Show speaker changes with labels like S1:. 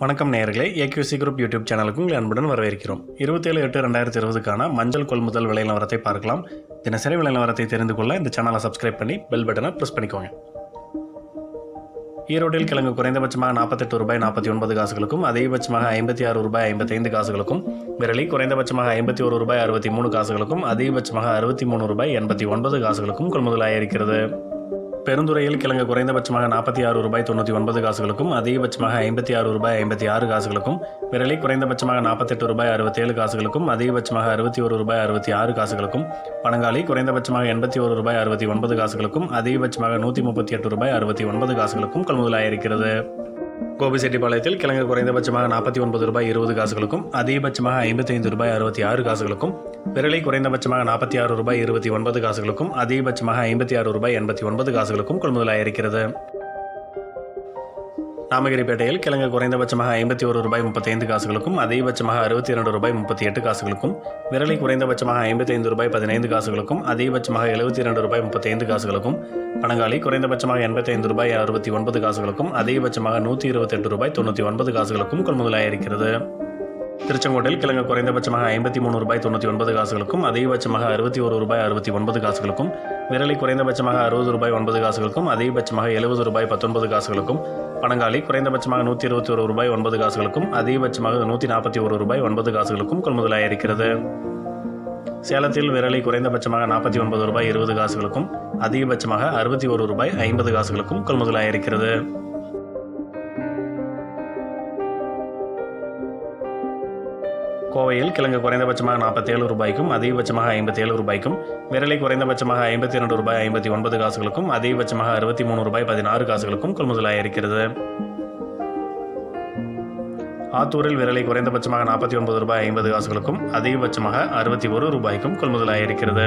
S1: வணக்கம் நேயர்களே. AQC group YouTube சேனலுக்கு உங்களை அன்புடன் வரவேற்கிறோம். இருபத்தேழு எட்டு ரெண்டாயிரத்தி இருபதுக்கான மஞ்சள் கொள்முதல் விலை நிலவரத்தை பார்க்கலாம். தினசரி விலை நிலவரத்தை தெரிந்து கொள்ள இந்த சேனலை சப்ஸ்கிரைப் பண்ணி பெல் பட்டனை ப்ரெஸ் பண்ணிக்கோங்க. ஈரோட்டில் கிழங்கு குறைந்தபட்சமாக நாற்பத்தெட்டு ரூபாய் நாற்பத்தி ஒன்பது காசுகளுக்கும் அதிகபட்சமாக ஐம்பத்தி ஆறு ரூபாய் ஐம்பத்தைந்து காசுகளுக்கும் விரலி குறைந்தபட்சமாக ஐம்பத்தி ஒரு ரூபாய் அறுபத்தி மூணு காசுகளுக்கும் அதிகபட்சமாக அறுபத்தி மூணு ரூபாய் எண்பத்தி ஒன்பது காசுகளுக்கும் கொள்முதலாயிருக்கிறது பெருந்துறையில் கிழங்கு குறைந்தபட்சமாக நாற்பத்தி ஆறு ரூபாய் தொண்ணூற்றி ஒன்பது காசுகளுக்கும் அதிகபட்சமாக ஐம்பத்தி ஆறு ரூபாய் ஐம்பத்தி ஆறு காசுகளுக்கும் விரலி குறைந்தபட்சமாக நாற்பத்தெட்டு ரூபாய் அறுபத்தேழு காசுகளுக்கும் அதிகபட்சமாக அறுபத்தி ஒரு ரூபாய் அறுபத்தி ஆறு காசுகளுக்கும் பனங்காலி குறைந்தபட்சமாக எண்பத்தி ஒரு ரூபாய் அறுபத்தி ஒன்பது காசுகளுக்கும் அதிகபட்சமாக நூற்றி முப்பத்தி எட்டு ரூபாய் அறுபத்தி ஒன்பது காசுகளுக்கும் கொள்முதலாயிருக்கிறது. கோபிசெட்டிப்பாளையத்தில் கிழங்கு குறைந்தபட்சமாக நாற்பத்தி ஒன்பது ரூபாய் இருபது காசுகளுக்கும் அதிகபட்சமாக ஐம்பத்தைந்து ரூபாய் அறுபத்தி ஆறு காசுகளுக்கும் விரலை குறைந்தபட்சமாக நாற்பத்தி ஆறு ரூபாய் இருபத்தி ஒன்பது காசுகளுக்கும் அதிகபட்சமாக ஐம்பத்தி ஆறு ரூபாய் எண்பத்தி ஒன்பது காசுகளுக்கும் கொள்முதலாயிருக்கிறது நாமகிரிப்பேட்டையில் கிழங்கு குறைந்தபட்சமாக ஐம்பத்தி ஒரு ரூபாய் முப்பத்தைந்து காசுகளுக்கும் அதிகபட்சமாக அறுபத்தி இரண்டு ரூபாய் முப்பத்தி எட்டு காசுகளுக்கும் விரலை குறைந்தபட்சமாக ஐம்பத்தைந்து ரூபாய் பதினைந்து காசுகளுக்கும் அதிகபட்சமாக எழுபத்தி இரண்டு ரூபாய் முப்பத்தைந்து காசுகளுக்கும் பணங்காலி குறைந்தபட்சமாக எண்பத்தைந்து ரூபாய் அறுபத்தி ஒன்பது காசுகளுக்கும் அதிகபட்சமாக நூற்றி இருபத்தெட்டு ரூபாய் தொண்ணூற்றி ஒன்பது காசுகளுக்கும் கொள்முதலாயிருக்கிறது திருச்செங்கோட்டில் கிழங்கு குறைந்தபட்சமாக ஐம்பத்தி மூணு ரூபாய் தொண்ணூற்றி ஒன்பது காசுகளுக்கும் அதிகபட்சமாக அறுபத்தி ஒரு ரூபாய் அறுபத்தி ஒன்பது காசுகளுக்கும் விரலி குறைந்தபட்சமாக அறுபது ரூபாய் ஒன்பது காசுகளுக்கும் அதிகபட்சமாக எழுபது ரூபாய் பத்தொன்பது காசுகளுக்கும் பனங்காலி குறைந்தபட்சமாக நூற்றி இருபத்தி ஒரு ரூபாய் ஒன்பது காசுகளுக்கும் அதிகபட்சமாக நூற்றி நாற்பத்தி ஒரு ரூபாய் ஒன்பது காசுகளுக்கும் கொள்முதலாயிருக்கிறது சேலத்தில் விரலை குறைந்தபட்சமாக நாற்பத்தி ஒன்பது ரூபாய் இருபது காசுகளுக்கும் அதிகபட்சமாக அறுபத்தி ஒரு ரூபாய் ஐம்பது காசுகளுக்கும் கொள்முதலாயிருக்கிறது கோவையில் கிழங்கு குறைந்தபட்சமாக நாற்பத்தேழு ரூபாய்க்கும் அதிகபட்சமாக ஐம்பத்தேழு ரூபாய்க்கும் விரலை குறைந்தபட்சமாக ஐம்பத்தி இரண்டு ரூபாய் ஐம்பத்தி ஒன்பது காசுகளுக்கும் அதிகபட்சமாக அறுபத்தி மூணு ரூபாய் பதினாறு காசுகளுக்கும் கொள்முதலாயிருக்கிறது ஆத்தூரில் விரலை குறைந்தபட்சமாக நாற்பத்தி ஒன்பது ரூபாய் ஐம்பது காசுகளுக்கும் அதிகபட்சமாக அறுபத்தி ஒரு ரூபாய்க்கும் கொள்முதலாக இருக்கிறது.